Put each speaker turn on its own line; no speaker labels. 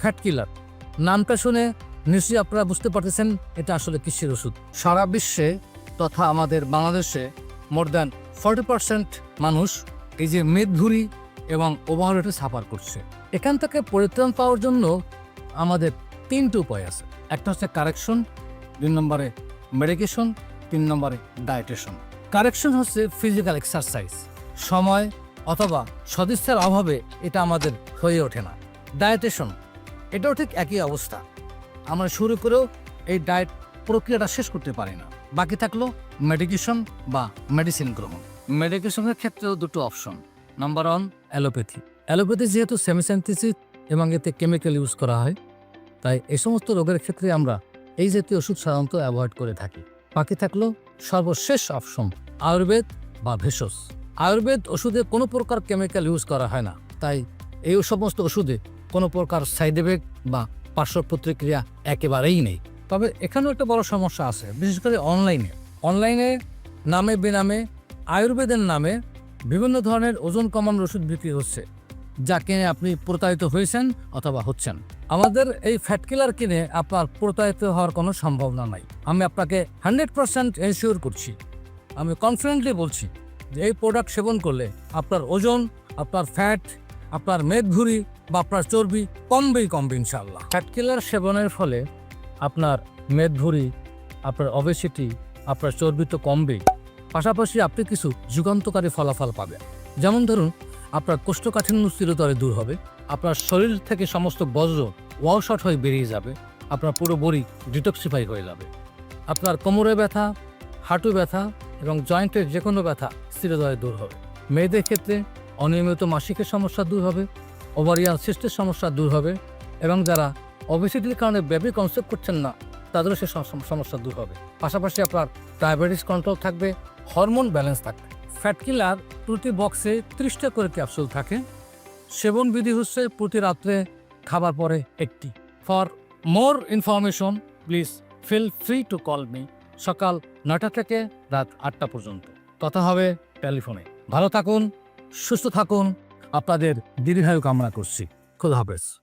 Fat কিলার নামটা শুনে নিশ্চয়ই আপনারা বুঝতে পারতেছেন এটা আসলে কিসের ওষুধ। সারা বিশ্বে তথা আমাদের বাংলাদেশে মোর দ্যান ফর্টি পার্সেন্ট মানুষ এই যে মেদভুরি এবং ওভারওয়েটে সাফার করছে। এখান থেকে পরিত্রাণ পাওয়ার জন্য আমাদের তিনটে উপায় আছে। একটা হচ্ছে কারেকশন, দুই নম্বরে মেডিকেশন, তিন নম্বরে ডায়েটেশন। কারেকশন হচ্ছে ফিজিক্যাল এক্সারসাইজ। সময় অথবা সদিচ্ছার অভাবে এটা আমাদের হয়ে ওঠে না। ডায়েটেশন এটাও ঠিক একই অবস্থা। আমরা শুরু করেও এই ডায়েট প্রক্রিয়াটা শেষ করতে পারি না। বাকি থাকল মেডিকেশন বা মেডিসিন গ্রহণ। মেডিকেশনের ক্ষেত্রেও দুটো option. Number one, allopathy. Allopathy যেহেতু সেমিসেন্থিসিস এবং এতে কেমিক্যাল ইউজ করা হয়, তাই এই সমস্ত রোগের ক্ষেত্রে আমরা এই জাতীয় ওষুধ সাধারণত অ্যাভয়েড করে থাকি। বাকি থাকল সর্বশেষ অপশন, আয়ুর্বেদ বা ভেষজ। আয়ুর্বেদ ওষুধে কোনো প্রকার কেমিক্যাল ইউজ করা হয় না, তাই এই সমস্ত ওষুধে কোনো প্রকার সাইড এফেক্ট বা পার্শ্ব প্রতিক্রিয়া একেবারেই নেই। তবে এখানেও একটা বড় সমস্যা আছে, বিশেষ করে অনলাইনে অনলাইনে নামে বেনামে, আয়ুর্বেদের নামে বিভিন্ন ধরনের ওজন কমানোর ওষুধ বিক্রি হচ্ছে, যা কিনে আপনি প্রতারিত হয়েছেন অথবা হচ্ছেন। আমাদের এই ফ্যাট কিলার কিনে আপনার প্রতারিত হওয়ার কোনো সম্ভাবনা নাই। আমি আপনাকে হান্ড্রেড পার্সেন্ট এনশিওর করছি। আমি কনফিডেন্টলি বলছি যে এই প্রোডাক্ট সেবন করলে আপনার ওজন, আপনার ফ্যাট আপনার মেদভুরি বা আপনার চর্বি কমবেই কমবে ইনশাল্লাহ ফ্যাট কিলার সেবনের ফলে আপনার মেদভুরি আপনার অবেসিটি আপনার চর্বি তো কমবেই। পাশাপাশি আপনি কিছু যুগান্তকারী ফলাফল পাবেন। যেমন ধরুন, আপনার কোষ্ঠকাঠিন্য চিরতরে দূর হবে, আপনার শরীর থেকে সমস্ত বজ্র ওয়াশট হয়ে বেরিয়ে যাবে, আপনার পুরো বডি ডিটক্সিফাই হয়ে যাবে। আপনার কোমরে ব্যথা, হাঁটু ব্যথা এবং জয়েন্টের যে কোনো ব্যথা চিরতরে দূর হবে। মেয়েদের ক্ষেত্রে অনিয়মিত মাসিকের সমস্যা দূর হবে ওভারিয়ান সিস্টের সমস্যা দূর হবে এবং যারা অবেসিটির কারণে বেবি কনসেপ্ট করছেন না, তাদেরও সে সম- সমস্যা দূর হবে। পাশাপাশি আপনার ডায়াবেটিস কন্ট্রোল থাকবে হরমোন ব্যালেন্স থাকবে। ফ্যাট কিলার প্রতি বক্সে ত্রিশটা করে ক্যাপসুল থাকে। সেবন বিধি হচ্ছে প্রতি রাত্রে খাবার পরে একটি। For more information please feel free to call me সকাল নয়টা থেকে রাত আটটা পর্যন্ত। কথা হবে টেলিফোনে ভালো থাকুন, সুস্থ থাকুন। আপনাদের দীর্ঘায়ু কামনা করছি। খুদা হাফেজ।